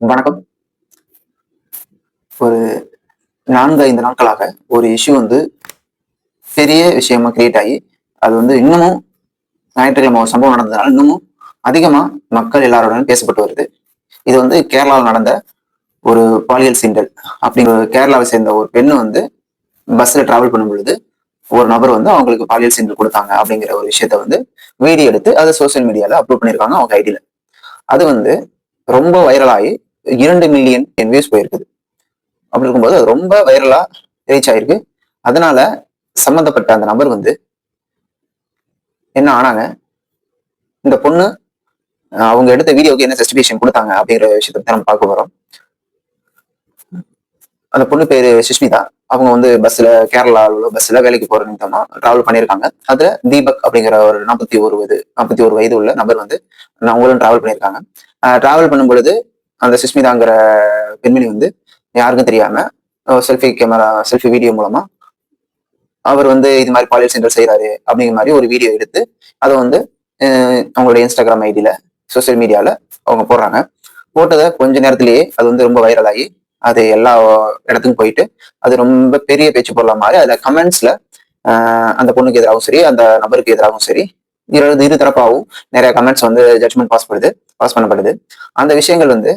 வணக்கம். ஒரு நான்கு ஐந்து நாட்களாக ஒரு இஷ்யூ வந்து பெரிய விஷயமா கிரியேட் ஆகி அது வந்து இன்னமும் ஞாயிற்றுக்கிழமை ஒரு சம்பவம் நடந்ததுனால இன்னமும் அதிகமா மக்கள் எல்லாரோடும் பேசப்பட்டு வருது. இது வந்து கேரளாவில் நடந்த ஒரு பாலியல் சீண்டல். அப்படிங்கிற கேரளாவை சேர்ந்த ஒரு பெண்ணு வந்து பஸ்ல டிராவல் பண்ணும் பொழுது ஒரு நபர் வந்து அவங்களுக்கு பாலியல் சீண்டல் கொடுத்தாங்க அப்படிங்கிற ஒரு விஷயத்த வந்து வீடியோ எடுத்து அதை சோசியல் மீடியால அப்லோட் பண்ணியிருக்காங்க அவங்க ஐடியில அது வந்து ரொம்ப வைரலாகி இரண்டு மில்லியன் என் வியூஸ் போயிருக்குது. அப்படி இருக்கும்போது அது ரொம்ப வைரலா ரீச் ஆயிருக்கு. அதனால சம்மந்தப்பட்ட அந்த நபர் வந்து என்ன ஆனாங்க? இந்த பொண்ணு அவங்க எடுத்த வீடியோக்கு என்ன ஜஸ்டிஃபிகேஷன் கொடுத்தாங்க அப்படிங்கிற விஷயத்தை நம்ம பார்க்க போறோம். அந்த பொண்ணு பேரு சுஷ்மிதா. அவங்க வந்து பஸ்ல கேரளாவில் உள்ள பஸ்ல வேலைக்கு போற நிமித்தமா டிராவல் பண்ணியிருக்காங்க. அதுல தீபக் அப்படிங்கிற ஒரு நாற்பத்தி ஒரு வயது நாற்பத்தி ஒரு வயது உள்ள நபர் வந்து அவங்களும் டிராவல் பண்ணியிருக்காங்க. டிராவல் பண்ணும் பொழுது அந்த சுஷ்மிதாங்கிற பெண்மணி வந்து யாருக்கும் தெரியாம செல்ஃபி கேமரா செல்ஃபி வீடியோ மூலமா அவர் வந்து இது மாதிரி பாலியல் சென்டர் செய்கிறாரு அப்படிங்கிற மாதிரி ஒரு வீடியோ எடுத்து அதை வந்து அவங்களுடைய இன்ஸ்டாகிராம் ஐடியில சோசியல் மீடியால அவங்க போடுறாங்க. போட்டதை கொஞ்ச நேரத்திலேயே அது வந்து ரொம்ப வைரல் ஆகி அது எல்லா இடத்துக்கும் போயிட்டு அது ரொம்ப பெரிய பேச்சு பொருளா மாதிரி அதுல கமெண்ட்ஸ்ல அந்த பொண்ணுக்கு எதிராகவும் சரி அந்த நபருக்கு எதிராகவும் சரி இரு இரு தரப்பாகவும் நிறைய கமெண்ட்ஸ் வந்து ஜட்மெண்ட் பாஸ் பண்ணுது பாஸ் பண்ணப்படுது. அந்த விஷயங்கள் வந்து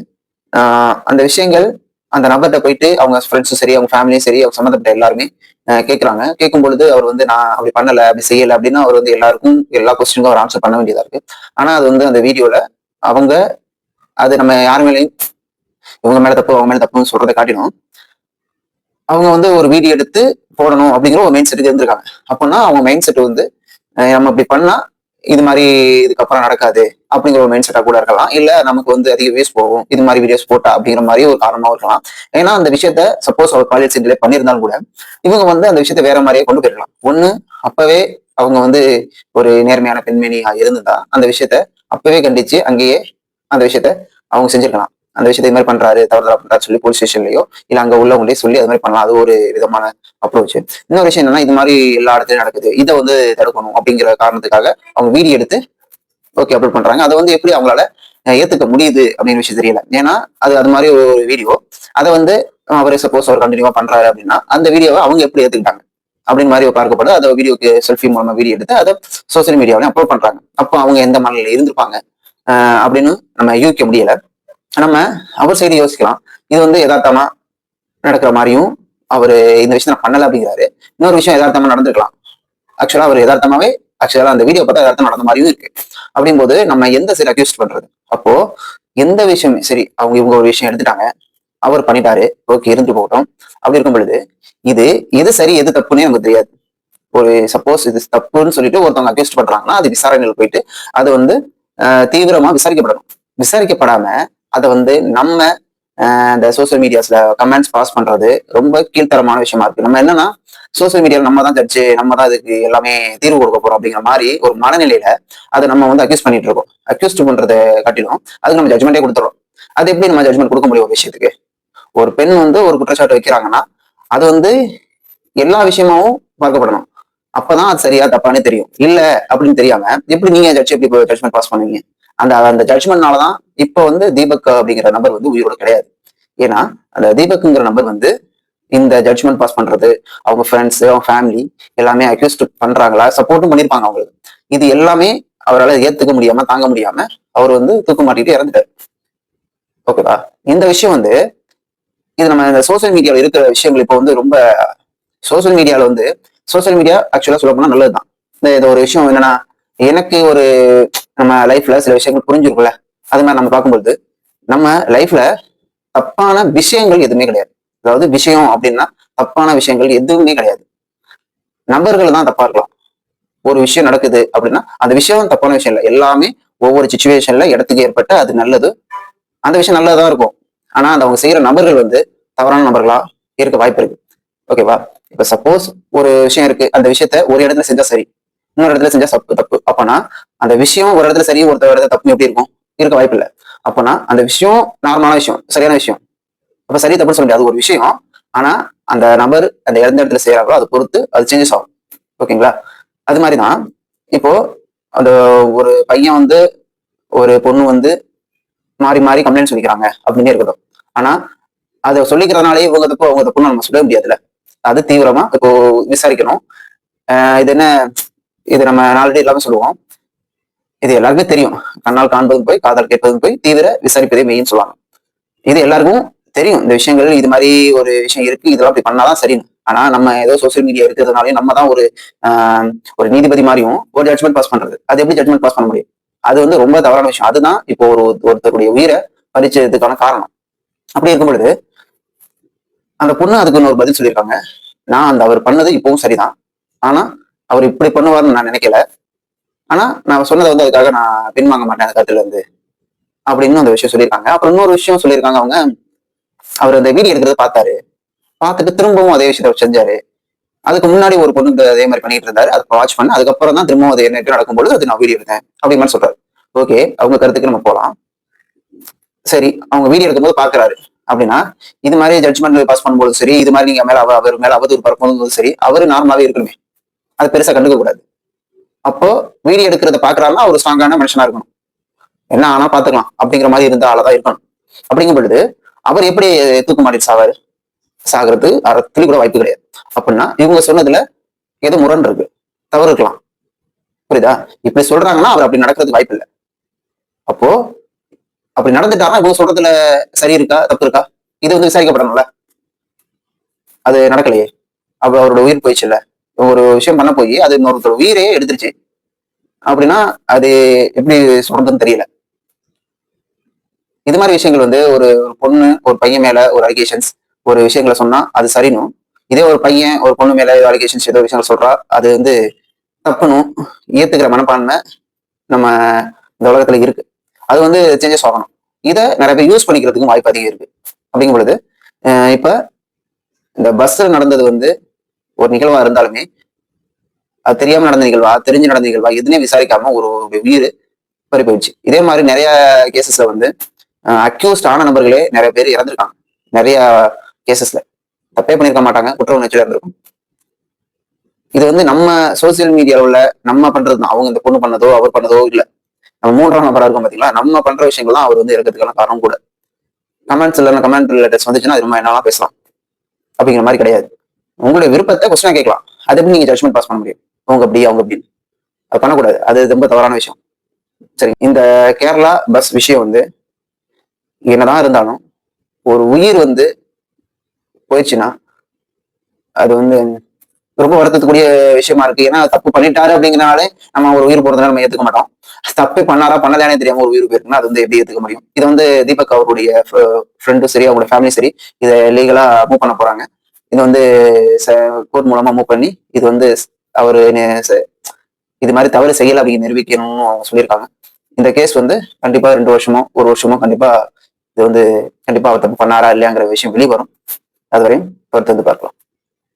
அந்த விஷயங்கள் அந்த நபர்கிட்ட போயிட்டு அவங்க ஃப்ரெண்ட்ஸும் சரி அவங்க ஃபேமிலியும் சரி அவங்க சம்மந்தப்பட்ட எல்லாருமே கேட்குறாங்க கேட்கறாங்க கேட்கும் பொழுது அவர் வந்து நான் அப்படி பண்ணல அப்படி செய்யல அப்படின்னா அவர் வந்து எல்லாருக்கும் எல்லா கொஸ்டினுக்கும் அவர் ஆன்சர் பண்ண வேண்டியதா இருக்கு. ஆனா அது வந்து அந்த வீடியோல அவங்க அது நம்ம யார் மேலேயும் இவங்க மேல தப்பு அவங்க மேல தப்புன்னு சொல்றதை காட்டிடும் அவங்க வந்து ஒரு வீடியோ எடுத்து போடணும் அப்படிங்கிற ஒரு மைண்ட் செட்டுக்கு இருந்திருக்காங்க. அப்படின்னா அவங்க மைண்ட் செட் வந்து நம்ம இப்படி பண்ணா இது மாதிரி இதுக்கப்புறம் நடக்காது அப்படிங்கிற ஒரு மைண்ட் செட்டா கூட இருக்கலாம். இல்ல நமக்கு வந்து அதிக வியூஸ் போகும். இது மாதிரி வீடியோஸ் போட்டா அப்படிங்கிற மாதிரி ஒரு காரணமாக இருக்கலாம். ஏன்னா அந்த விஷயத்த சப்போஸ் அவர் காலேஜ் சென்டிலே பண்ணியிருந்தாலும் கூட இவங்க வந்து அந்த விஷயத்த வேற மாதிரியே கொண்டு போயிருக்கலாம் ஒண்ணு அப்பவே அவங்க வந்து ஒரு நேர்மையான பெண்மணியா இருந்திருந்தா அந்த விஷயத்த அப்பவே கண்டிச்சு அங்கேயே அந்த விஷயத்த அவங்க செஞ்சிருக்கலாம். அந்த விஷயத்தை இது மாதிரி பண்றாரு தவறுதலா பண்றாரு சொல்லி போலீஸ் ஸ்டேஷன்லயோ இல்ல அங்க உள்ளவங்களே சொல்லி அது மாதிரி பண்ணலாம். அது ஒரு விதமான அப்ரோச் இன்னொரு விஷயம் என்னன்னா இது மாதிரி எல்லா இடத்துலயும் நடக்குது. இதை வந்து தடுக்கணும் அப்படிங்கிற காரணத்துக்காக அவங்க வீடியோ எடுத்து ஓகே அப்லோட் பண்றாங்க. அதை வந்து எப்படி அவங்களால ஏத்துக்க முடியுது அப்படின்னு விஷயம் தெரியல. ஏன்னா அது அது மாதிரி ஒரு வீடியோ அதை வந்து அவரே சப்போஸ் அவர் கண்டினியூவா பண்றாரு அப்படின்னா அந்த வீடியோவை அவங்க எப்படி ஏத்துக்கிட்டாங்க? அப்படின்னு மாதிரி பார்க்கப்படுது. அதை வீடியோக்கு செல்ஃபி மூலமா வீடியோ எடுத்து அதை சோசியல் மீடியாவிலையும் அப்லோட் பண்றாங்க. அப்போ அவங்க எந்த மனநிலையில இருந்திருப்பாங்க? அப்படின்னு நம்ம யூகிக்க முடியல. நம்ம அவர் செய்து யோசிக்கலாம். இது வந்து யதார்த்தமா நடக்கிற மாதிரியும் அவரு இந்த விஷயம் நான் பண்ணல அப்படிங்கிறாரு. இன்னொரு விஷயம் யதார்த்தமா நடந்திருக்கலாம். ஆக்சுவலா அவர் யதார்த்தமாவே ஆக்சுவலா அந்த வீடியோ பார்த்தா யதார்த்தம் நடந்த மாதிரியும் இருக்கு. அப்படிங்கும்போது நம்ம எந்த சைடு அக்யூஸ்ட் பண்றது? அப்போ எந்த விஷயம் சரி அவங்க இவங்க ஒரு விஷயம் எடுத்துட்டாங்க. அவர் பண்ணிட்டாரு. ஓகே இருந்து போகட்டும். அப்படி இருக்கும் பொழுது இது எது சரி எது தப்புன்னே நமக்கு தெரியாது. ஒரு சப்போஸ் இது தப்புன்னு சொல்லிட்டு ஒருத்தவங்க அக்யூஸ்ட் பண்றாங்கன்னா அது விசாரணையில் போயிட்டு அது வந்து தீவிரமா விசாரிக்கப்படணும். விசாரிக்கப்படாம அதை வந்து நம்ம ஆஹ், இந்த சோசியல் மீடியாஸ்ல கமெண்ட்ஸ் பாஸ் பண்றது ரொம்ப கீழ்த்தரமான விஷயமா இருக்கு. நம்ம என்னன்னா சோசியல் மீடியாவில் நம்ம தான் ஜட்ஜு நம்ம தான் இதுக்கு எல்லாமே தீர்வு கொடுக்க போறோம் அப்படிங்கிற மாதிரி ஒரு மனநிலையில அதை நம்ம வந்து அக்யூஸ் பண்ணிட்டு இருக்கோம். அக்யூஸ்ட் பண்றதை காட்டிலும் அதுக்கு நம்ம ஜட்மெண்டே கொடுத்துறோம். அது எப்படி நம்ம ஜட்மெண்ட் கொடுக்க முடியும் ஒரு விஷயத்துக்கு? ஒரு பெண் வந்து ஒரு குற்றச்சாட்டு வைக்கிறாங்கன்னா அது வந்து எல்லா விஷயமாவும் பார்க்கப்படணும் அப்பதான் அது சரியா தப்பானே தெரியும். இல்ல அப்படின்னு தெரியாம எப்படி நீங்க ஜட்ஜ் எப்படி ஜட்மெண்ட் பாஸ் பண்ணுவீங்க? அந்த அந்த ஜட்மெண்ட்னாலதான் இப்ப வந்து தீபக் அப்படிங்கிற நபர் வந்து உயிரோட கிடையாது. ஏன்னா அந்த தீபக்ங்கிற நபர் வந்து இந்த ஜட்மெண்ட் பாஸ் பண்றது அவங்க ஃப்ரெண்ட்ஸ் அவங்க ஃபேமிலி எல்லாமே அக்யூஸ்ட் பண்றாங்களா? சப்போர்ட்டும் பண்ணிருப்பாங்க அவங்களுக்கு. இது எல்லாமே அவரால் ஏத்துக்க முடியாம தாங்க முடியாம அவர் வந்து தூக்கு மாட்டிட்டு இறந்துட்டார். ஓகேவா? இந்த விஷயம் வந்து இது நம்ம இந்த சோசியல் மீடியாவில் இருக்கிற விஷயங்கள் இப்போ வந்து ரொம்ப சோசியல் மீடியாவில் வந்து சோசியல் மீடியா ஆக்சுவலா சொல்ல போனா நல்லதுதான். இந்த இது ஒரு விஷயம் என்னன்னா எனக்கு ஒரு நம்ம லைஃப்ல சில விஷயங்கள் புரிஞ்சிருக்கும்ல? அது மாதிரி நம்ம பார்க்கும்போது நம்ம லைஃப்ல தப்பான விஷயங்கள் எதுவுமே கிடையாது. அதாவது விஷயம் அப்படின்னா தப்பான விஷயங்கள் எதுவுமே கிடையாது. நபர்கள் தான் தப்பா இருக்கலாம். ஒரு விஷயம் நடக்குது அப்படின்னா அந்த விஷயம் தப்பான விஷயம் இல்லை. எல்லாமே ஒவ்வொரு சுச்சுவேஷன்ல இடத்துக்கு ஏற்பட்ட அது நல்லது. அந்த விஷயம் நல்லதா இருக்கும். ஆனா அந்த அவங்க செய்யற நபர்கள் வந்து தவறான நபர்களா இருக்க வாய்ப்பு இருக்கு. ஓகேவா இப்ப சப்போஸ் ஒரு விஷயம் இருக்கு. அந்த விஷயத்த ஒரு இடத்துல செஞ்சா சரி. இன்னொரு இடத்துல செஞ்சா தப்பு தப்பு. அப்பனா அந்த விஷயம் ஒரு இடத்துல சரி ஒருத்தர் இடத்துல தப்பு எப்படி இருக்கும்? இருக்க வாய்ப்பு இல்லை. அப்பனா அந்த விஷயம் நார்மலான விஷயம் சரியான விஷயம். அப்ப சரி தப்புன்னு சொல்ல முடியாது அது ஒரு விஷயம். ஆனா அந்த நபர் அந்த எந்த இடத்துல செய்யறாங்களோ அதை பொறுத்து அது சேஞ்சஸ் ஆகும். ஓகேங்களா? அது மாதிரிதான் இப்போ அந்த ஒரு பையன் வந்து ஒரு பொண்ணு வந்து மாறி மாறி கம்ப்ளைண்ட் சொல்லிக்கிறாங்க அப்படின்னு இருக்கட்டும். ஆனா அதை சொல்லிக்கிறதுனாலே இவங்க தப்பு அவங்க தப்புன்னு நம்ம சொல்ல முடியாதுல்ல. அது தீவிரமா இப்போ விசாரிக்கணும். ஆஹ் இது என்ன இது நம்ம ஆல்ரெடி எல்லாமே சொல்லுவோம். இது எல்லாருக்குமே தெரியும். கண்ணால் காண்பதும் போய் காதால் கேட்பதும் போய் தீவிர விசாரிப்பதே மெயின் சொல்லுவாங்க. இது எல்லாருக்கும் தெரியும். இந்த விஷயங்கள் இது மாதிரி ஒரு விஷயம் இருக்கு இதெல்லாம் அப்படி பண்ணாதான் சரின்னு. ஆனா நம்ம ஏதோ சோசியல் மீடியா இருக்கிறதுனாலே நம்ம தான் ஒரு ஆஹ் ஒரு நீதிபதி மாதிரியும் ஒரு ஜட்மெண்ட் பாஸ் பண்றது. அது எப்படி ஜட்மெண்ட் பாஸ் பண்ண முடியும்? அது வந்து ரொம்ப தவறான விஷயம். அதுதான் இப்போ ஒரு ஒருத்தருடைய உயிரை பறிச்சதுக்கான காரணம். அப்படி இருக்கும் பொழுது அந்த பொண்ணு அதுக்கு ஒரு பதில் சொல்லியிருக்காங்க. நான் அந்த அவர் பண்ணது இப்பவும் சரிதான். ஆனா அவர் இப்படி பண்ணுவார்னு நான் நினைக்கல. ஆனா நான் சொன்னதை வந்து அதுக்காக நான் பின்வாங்க மாட்டேன் அந்த கருத்துல இருந்து. அப்படின்னு அந்த விஷயம் சொல்லியிருக்காங்க. அப்புறம் இன்னொரு விஷயம் சொல்லியிருக்காங்க அவங்க. அவர் அந்த வீடியோ எடுக்கிறத பார்த்தாரு. பார்த்துட்டு திரும்பவும் அதே விஷயத்த செஞ்சாரு. அதுக்கு முன்னாடி ஒரு பொண்ணு அதே மாதிரி பண்ணிட்டு இருந்தாரு. அதை வாட்ச் பண்ண அதுக்கப்புறம் தான் திரும்பவும் அது என்ன நடக்கும்போது அது நான் வீடியோ எடுத்தேன் அப்படி மாதிரி சொல்றாரு. ஓகே அவங்க கருத்துக்கு நம்ம போலாம். சரி அவங்க வீடியோ எடுக்கும்போது பாக்குறாரு அப்படின்னா இது மாதிரி ஜட்ஜ்மெண்ட் பாஸ் பண்ணும்போது சரி இது மாதிரி நீங்க மேல அவ- அவர் மேல அவதூறு பரப்பும்போது சரி அவரு நார்மலாவே இருக்கணுமே. அது பெருசா கண்டுக்க கூடாது. அப்போ வீடியோ எடுக்கிறத பாக்குறாருன்னா அவர் ஸ்ட்ராங்கான மனுஷனா இருக்கணும். என்ன ஆனா பாத்துக்கலாம் அப்படிங்கிற மாதிரி இருந்த ஆளதான் இருக்கணும். அப்படிங்கும் பொழுது அவர் எப்படி தூக்கு மாட்டி சாவாரு? சாகிறது அறத்துலி கூட வாய்ப்பு கிடையாது. அப்படின்னா இவங்க சொன்னதுல ஏதோ முரண் இருக்கு. தவறு இருக்கலாம். புரியுதா? இப்படி சொல்றாங்கன்னா அவர் அப்படி நடக்கிறதுக்கு வாய்ப்பு இல்லை. அப்போ அப்படி நடந்துட்டாருன்னா இவங்க சொல்றதுல சரி இருக்கா? தப்பு இருக்கா? இது வந்து விசாரிக்கப்படணும்ல. அது நடக்கலையே. அப்ப அவரோட உயிர் போயிடுச்சு இல்லை ஒரு விஷயம் பண்ண போய் அது இன்னொருத்தர் உயிரே எடுத்துருச்சு. அப்படின்னா அது எப்படி சொல்றதுன்னு தெரியல. இது மாதிரி விஷயங்கள் வந்து ஒரு ஒரு பொண்ணு ஒரு பையன் மேல ஒரு அலிகேஷன்ஸ் ஒரு விஷயங்களை சொன்னா அது சரினும். இதே ஒரு பையன் ஒரு பொண்ணு மேல அலிகேஷன்ஸ் ஏதோ விஷயங்கள் சொல்றா அது வந்து தப்புனும் ஏத்துக்கிற மனப்பான்மை நம்ம இந்த உலகத்துல இருக்கு. அது வந்து சேஞ்சஸ் ஆகணும். இதை நிறைய பேர் யூஸ் பண்ணிக்கிறதுக்கும் வாய்ப்பு அதிகம் இருக்கு. அப்படிங்கும் பொழுது இப்ப இந்த பஸ்ல நடந்தது வந்து ஒரு நிகழ்வா இருந்தாலுமே அது தெரியாம நடந்த நிகழ்வா தெரிஞ்சு நடந்த நிகழ்வா எதுனே விசாரிக்காம ஒரு உயிர் பறி போயிடுச்சு. இதே மாதிரி நிறைய கேசஸ்ல வந்து அக்யூஸ்ட் ஆன நபர்களே நிறைய பேர் இறந்திருக்காங்க. நிறைய கேசஸ்ல தப்பே பண்ணிருக்க மாட்டாங்க குற்ற உணர்ச்சியில இருந்திருக்கும். இது வந்து நம்ம சோசியல் மீடியாவில் உள்ள நம்ம பண்றது தான். அவங்க இந்த பொண்ணு பண்ணதோ அவர் பண்ணதோ இல்ல. நம்ம மூன்றாம் நபரா இருக்கோம் பாத்தீங்களா? நம்ம பண்ற விஷயங்கள் தான் அவர் வந்து இருக்கிறதுக்கான காரணம் கூட. கமெண்ட்ஸ் இல்லைன்னா கமெண்ட் ரிலேட்டர்ஸ் வந்துச்சுன்னா அது நம்ம என்னெல்லாம் பேசலாம்? அப்படிங்கிற மாதிரி கிடையாது. உங்களுடைய விருப்பத்தை கொஸ்டினா கேட்கலாம். அது எப்படி நீங்க ஜட்மெண்ட் பாஸ் பண்ண முடியும்? அவங்க அப்படி அவங்க அப்படின்னு அது பண்ணக்கூடாது. அது ரொம்ப தவறான விஷயம். சரி இந்த கேரளா பஸ் விஷயம் வந்து என்னதான் இருந்தாலும் ஒரு உயிர் வந்து போயிடுச்சுன்னா அது வந்து ரொம்ப வருத்தத்துக்குரிய விஷயமா இருக்கு. ஏன்னா தப்பு பண்ணிட்டாரு அப்படிங்கிறனாலே நம்ம ஒரு உயிர் போறதுனால நம்ம ஏத்துக்க மாட்டோம். தப்பே பண்ணாரா பண்ணலையானே தெரியாம ஒரு உயிர் போயிருக்குன்னா அது வந்து எப்படி ஏத்துக்க முடியும்? இது வந்து தீபக் அவருடைய ஃப்ரெண்டும் சரி அவங்களோட ஃபேமிலி சரி இதை லீகலா மூவ் பண்ண போறாங்க. இது வந்து கோர்ட் மூலமா மூவ் பண்ணி இது வந்து அவர் இது மாதிரி தவறு செய்யல அப்படின்னு நிரூபிக்கணும்னு அவங்க சொல்லியிருக்காங்க. இந்த கேஸ் வந்து கண்டிப்பா ரெண்டு வருஷமோ ஒரு வருஷமோ கண்டிப்பா இது வந்து கண்டிப்பா அவர் தப்பு பண்ணாரா இல்லையாங்கிற விஷயம் வெளிவரும். அதுவரையும் பொறுத்து வந்து பார்க்கலாம்.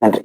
நன்றி.